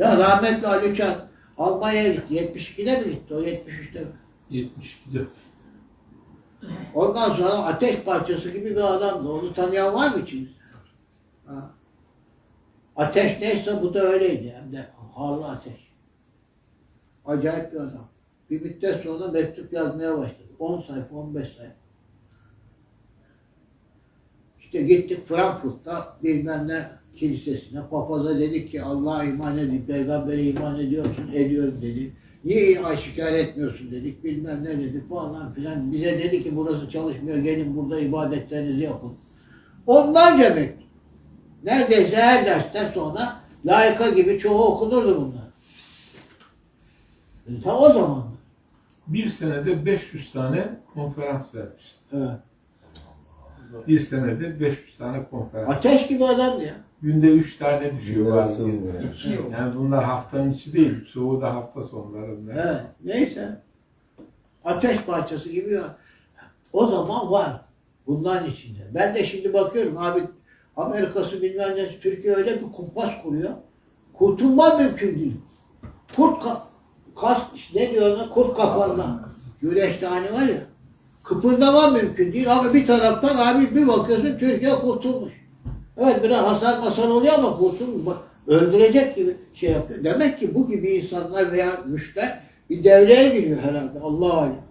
Ya rahmetli Ali Uçan Almanya'ya gitti. 72'de mi gitti? O 73'te mi? 72'de. Ondan sonra ateş parçası gibi bir adamdı. Onu tanıyan var mı içinizde? Ha. Ateş neyse bu da öyleydi. Hem de harlı ateş. Acayip bir adam. Bir müddet sonra mektup yazmaya başladı. 10 sayfa, 15 sayfa. İşte gittik Frankfurt'ta bilmem ne kilisesine. Papaza dedik ki Allah'a iman edin, peygambere iman ediyor musun? Ediyorum dedi. Niye aşikar etmiyorsun dedik, bilmem ne dedik falan filan. Bize dedi ki burası çalışmıyor, gelin burada ibadetlerinizi yapın. Onlarca mektup. Neredeyse her dersten sonra layıka gibi çoğu okunurdu bunlar. E, Ta o zaman. Bir senede 500 tane konferans vermiş. Evet. Bir senede 500 tane konferans. Ateş gibi adamdı ya. Günde 3 tane düşüyor Günlere bazı. sığmıyor. Yani bunlar haftanın içi değil. Çoğu da hafta sonlarında. He, neyse. Ateş parçası gibi ya. O zaman var. Bunların içinde. Ben de şimdi bakıyorum abi Amerika'sı bilmem ne Türkiye öyle bir kumpas kuruyor. Kurtulma mümkün değil. Kurt ka kas ne diyor ona? Kurt kapanma. Güneş tane var ya. Kıpırdama mümkün değil ama bir taraftan abi bir bakıyorsun Türkiye kurtulmuş. Evet biraz hasar masar oluyor ama kurtulmuş. Öldürecek gibi şey yapıyor. Demek ki bu gibi insanlar veya güçler bir devreye giriyor herhalde. Allah alem.